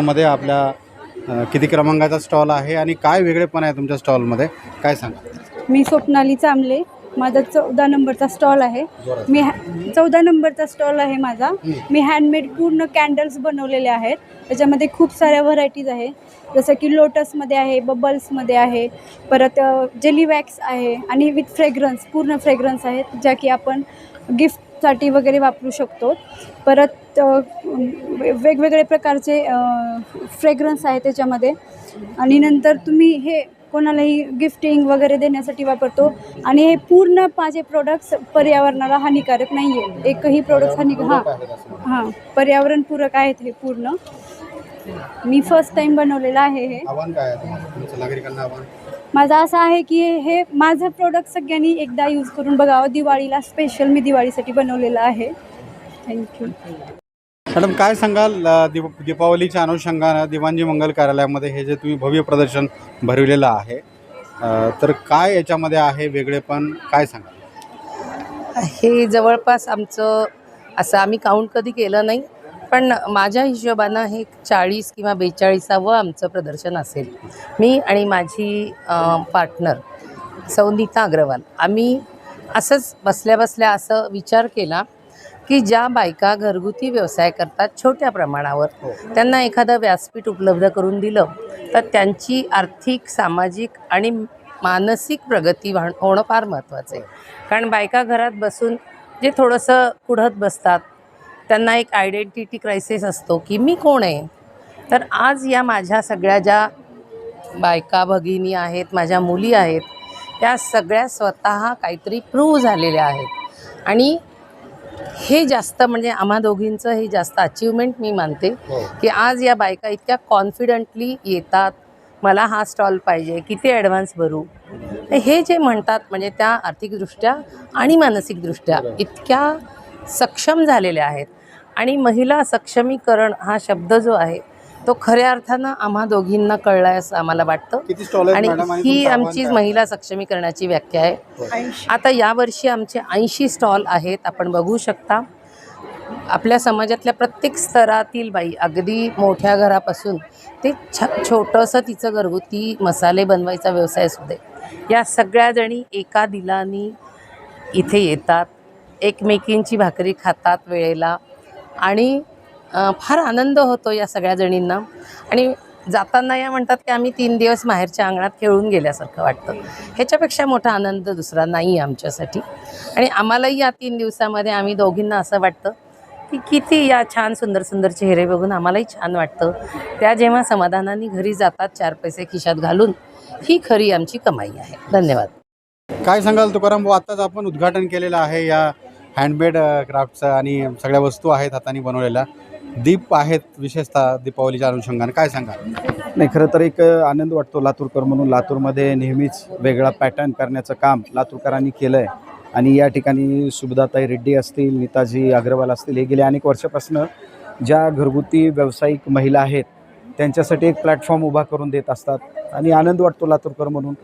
मध्ये आपल्या किती क्रमांकाचा स्टॉल आहे आणि काय वेगळेपण आहे तुमच्या स्टॉलमध्ये? काय सांगा? मी स्वप्नाली चांबले माझा चौदा नंबरचा स्टॉल आहे. मी हॅ- चौदा नंबरचा स्टॉल आहे माझा. मी हँडमेड पूर्ण कॅन्डल्स बनवलेले आहेत. त्याच्यामध्ये खूप साऱ्या व्हरायटीज आहे. जसं की लोटसमध्ये आहे बबल्समध्ये आहे. परत जेली वॅक्स आहे आणि विथ फ्रेग्रन्स पूर्ण फ्रेग्रन्स आहेत ज्या की आपण गिफ्टसाठी वगैरे वापरू शकतो. परत वेगवेगळे प्रकारचे फ्रेग्रन्स आहे त्याच्यामध्ये. आणि नंतर तुम्ही हे कोणालाही गिफ्टिंग वगैरे देण्यासाठी वापरतो. आणि हे पूर्ण माझे प्रोडक्ट्स पर्यावरणाला हानिकारक नाही आहे एकही प्रोडक्ट हानिक हां. हां. पर्यावरणपूरक आहेत हे पूर्ण. मी फर्स्ट टाईम बनवलेलं आहे हे. माझं असं आहे की हे माझं प्रोडक्ट सगळ्यांनी एकदा यूज करून बघावं. दिवाळीला स्पेशल मी दिवाळीसाठी बनवलेलं आहे. थँक्यू मॅडम काय सांगाल दीप दीपावलीच्या अनुषंगानं दिवाणजी मंगल कार्यालयामध्ये हे जे तुम्ही भव्य प्रदर्शन भरविलेलं आहे तर काय याच्यामध्ये आहे वेगळेपण काय सांगाल? हे जवळपास आमचं असं आम्ही काउंट कधी केलं नाही. पण माझ्या हिशोबानं हे चाळीस किंवा बेचाळीसावं आमचं प्रदर्शन असेल. मी आणि माझी पार्टनर सौनीता अग्रवाल आम्ही असंच बसल्या बसल्या असं विचार केला की ज्या बायका घरगुती व्यवसाय करतात छोट्या प्रमाणावर त्यांना एखादं व्यासपीठ उपलब्ध करून दिलं तर त्यांची आर्थिक सामाजिक आणि मानसिक प्रगती होणं फार महत्त्वाचं आहे. कारण बायका घरात बसून जे थोडंसं कुढत बसतात त्यांना एक आयडेंटिटी क्रायसिस असतो की मी कोण आहे? तर आज या माझ्या सगळ्या ज्या बायका भगिनी आहेत माझ्या मुली आहेत त्या सगळ्या स्वतः काहीतरी प्रूव्ह झालेल्या आहेत. आणि हे जास्त म्हणजे आम्हा दोघींचं हे जास्त अचिव्हमेंट मी मानते की आज या बायका इतक्या कॉन्फिडंटली येतात मला हा स्टॉल पाहिजे किती ॲडव्हान्स भरू? हे जे म्हणतात म्हणजे त्या आर्थिकदृष्ट्या आणि मानसिकदृष्ट्या इतक्या सक्षम झालेल्या आहेत. आणि महिला सक्षमीकरण हा शब्द जो आहे तो खऱ्या अर्थानं आम्हा दोघींना कळला आहे असं आम्हाला वाटतं. आणि ही आमची? महिला सक्षमीकरणाची व्याख्या आहे. आता यावर्षी आमचे ऐंशी स्टॉल आहेत. आपण बघू शकता. आपल्या समाजातल्या प्रत्येक स्तरातील बाई अगदी मोठ्या घरापासून ते छ छोटंसं तिचं घरगुती मसाले बनवायचा व्यवसाय असू दे. या सगळ्या जणी एका दिलानी इथे येतात. एकमेकींची भाकरी खातात वेळेला. आणि फार आनंद होतो या सगळ्या जणींना. आणि जाताना या म्हणतात की आम्ही तीन दिवस माहेरच्या अंगणात खेळून गेल्यासारखं वाटतं. ह्याच्यापेक्षा मोठा आनंद दुसरा नाही आहे आमच्यासाठी. आणि आम्हालाही या तीन दिवसामध्ये आम्ही दोघींना असं वाटतं की किती या छान सुंदर सुंदर चेहरे बघून आम्हालाही छान वाटतं. त्या जेव्हा समाधानाने घरी जातात चार पैसे खिशात घालून ही खरी आमची कमाई आहे. धन्यवाद. काय सांगाल तुकाराम भाऊ? आत्ताच आपण उद्घाटन केलेलं आहे या हँडमेड क्राफ्टचं आणि सगळ्या वस्तू आहेत हाताने बनवलेल्या. दीप आहेत विशेषतः दीपावलीच्या अनुषंगाने. काय सांगा नाही खरं तर एक आनंद वाटतो लातूरकर म्हणून. लातूरमध्ये नेहमीच वेगळा पॅटर्न करण्याचं काम लातूरकरांनी केलं आहे आणि या ठिकाणी सुभदाताई रेड्डी असतील नीताजी अग्रवाल असतील हे गेल्या अनेक वर्षापासून ज्या घरगुती व्यावसायिक महिला आहेत त्यांच्यासाठी एक प्लॅटफॉर्म उभा करून देत असतात. आणि आनंद वाटतो लातूरकर म्हणून.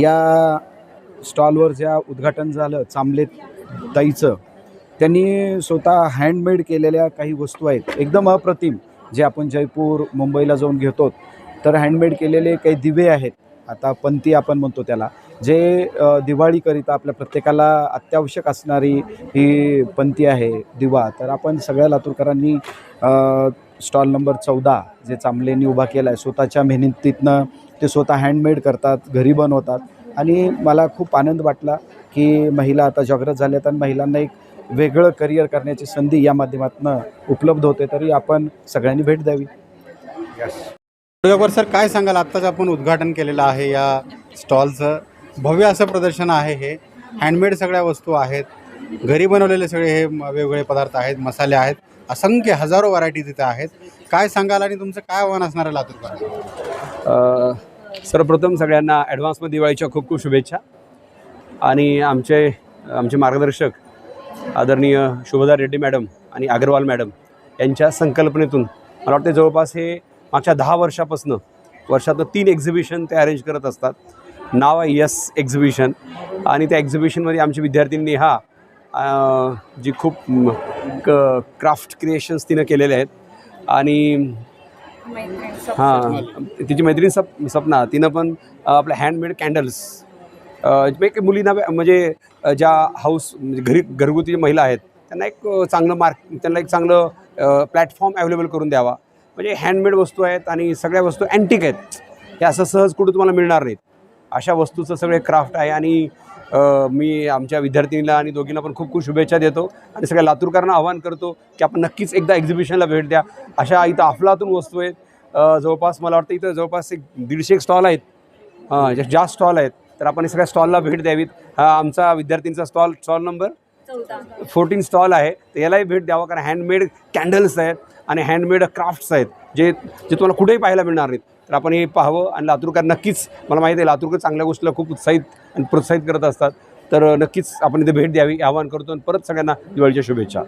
या स्टॉलवर ज्या उद्घाटन झालं चांबले ताईचं त्यांनी स्वतः हँडमेड केलेल्या काही वस्तू आहेत. एकदम अप्रतिम. जे आपण जयपूर मुंबईला जाऊन घेतो तर हँडमेड केलेले काही दिवे आहेत. आता पंथी आपण म्हणतो त्याला जे दिवाळीकरिता आपल्या प्रत्येकाला अत्यावश्यक असणारी ही पंथी आहे दिवा. तर आपण सगळ्या लातूरकरांनी स्टॉल नंबर चौदा जे चांबलेंनी उभा केला आहे स्वतःच्या मेहनतीतनं ते स्वतः हँडमेड करतात घरी बनवतात. आणि मला खूप आनंद वाटला की महिला आता जागृत झाल्यात आणि महिलांना एक वेगळं करिअर करण्याची संधी या माध्यमातून उपलब्ध होते तरी आपण सगळ्यांनी भेट द्यावी. सर काय सांगाल? आत्ताच आपण उद्घाटन केलेलं आहे या स्टॉलचं. भव्य असं प्रदर्शन आहे हे. हँडमेड सगळ्या वस्तू आहेत. घरी बनवलेले सगळे हे वेगवेगळे पदार्थ आहेत मसाले आहेत. असंख्य हजारो व्हरायटी तिथे आहेत. काय सांगाल आणि तुमचं काय आव्हान असणार आहे लातूरकर अ, सर्वप्रथम सगळ्यांना ॲडव्हान्समध्ये दिवाळीच्या खूप खूप शुभेच्छा. आणि आमचे आमचे मार्गदर्शक आदरणीय शुभदा रेड्डी मॅडम आणि अग्रवाल मॅडम यांच्या संकल्पनेतून मला वाटते जवळपास हे मागच्या दहा वर्षापासून वर्षातनं तीन एक्झिबिशन ते अरेंज करत असतात. नाव आहे यस एक्झिबिशन आणि त्या एक्झिबिशनमध्ये आमची विद्यार्थिनी नेहा अ, जी खूप क क्राफ्ट क्रिएशन्स तिनं केलेले आहेत आणि हां तिची मैत्रीण सप सपना. तिनं पण आपल्या हँडमेड कॅन्डल्स म्हणजे एक मुलींना म्हणजे ज्या हाऊस म्हणजे घरी घरगुती महिला आहेत त्यांना एक चांगलं मार्क त्यांना एक चांगलं प्लॅटफॉर्म अवेलेबल करून द्यावा. म्हणजे हँडमेड वस्तू आहेत आणि सगळ्या वस्तू अँटिक आहेत. हे असं सहज कुठं तुम्हाला मिळणार नाहीत. अशा वस्तूचं सगळे क्राफ्ट आहे आणि मी आमच्या विद्यार्थिनीला आणि दोघींना पण खूप खूप शुभेच्छा देतो आणि सगळ्या लातूरकरांना आवाहन करतो की आपण नक्कीच एकदा एक्झिबिशनला भेट द्या. अशा इथं अफलातून वस्तू आहेत. जवळपास मला वाटतं इथं जवळपास एक दीडशे एक स्टॉल आहेत. हां जास्त स्टॉल आहेत. तर आपण हे सगळ्या स्टॉलला भेट द्यावीत. हा आमचा विद्यार्थींचा stall stall number fourteen stall आहे. तर यालाही भेट द्यावा कारण हँडमेड कॅन्डल्स आहेत आणि हँडमेड क्राफ्ट्स आहेत जे जे तुम्हाला कुठेही पाहायला मिळणार नाहीत. तर आपण हे पाहावं आणि लातूरकर नक्कीच मला माहिती आहे लातूरकर चांगल्या गोष्टीला खूप उत्साहित आणि प्रोत्साहित करत असतात. तर नक्कीच आपण इथे भेट द्यावी आवाहन करतो आणि परत सगळ्यांना दिवाळीच्या शुभेच्छा.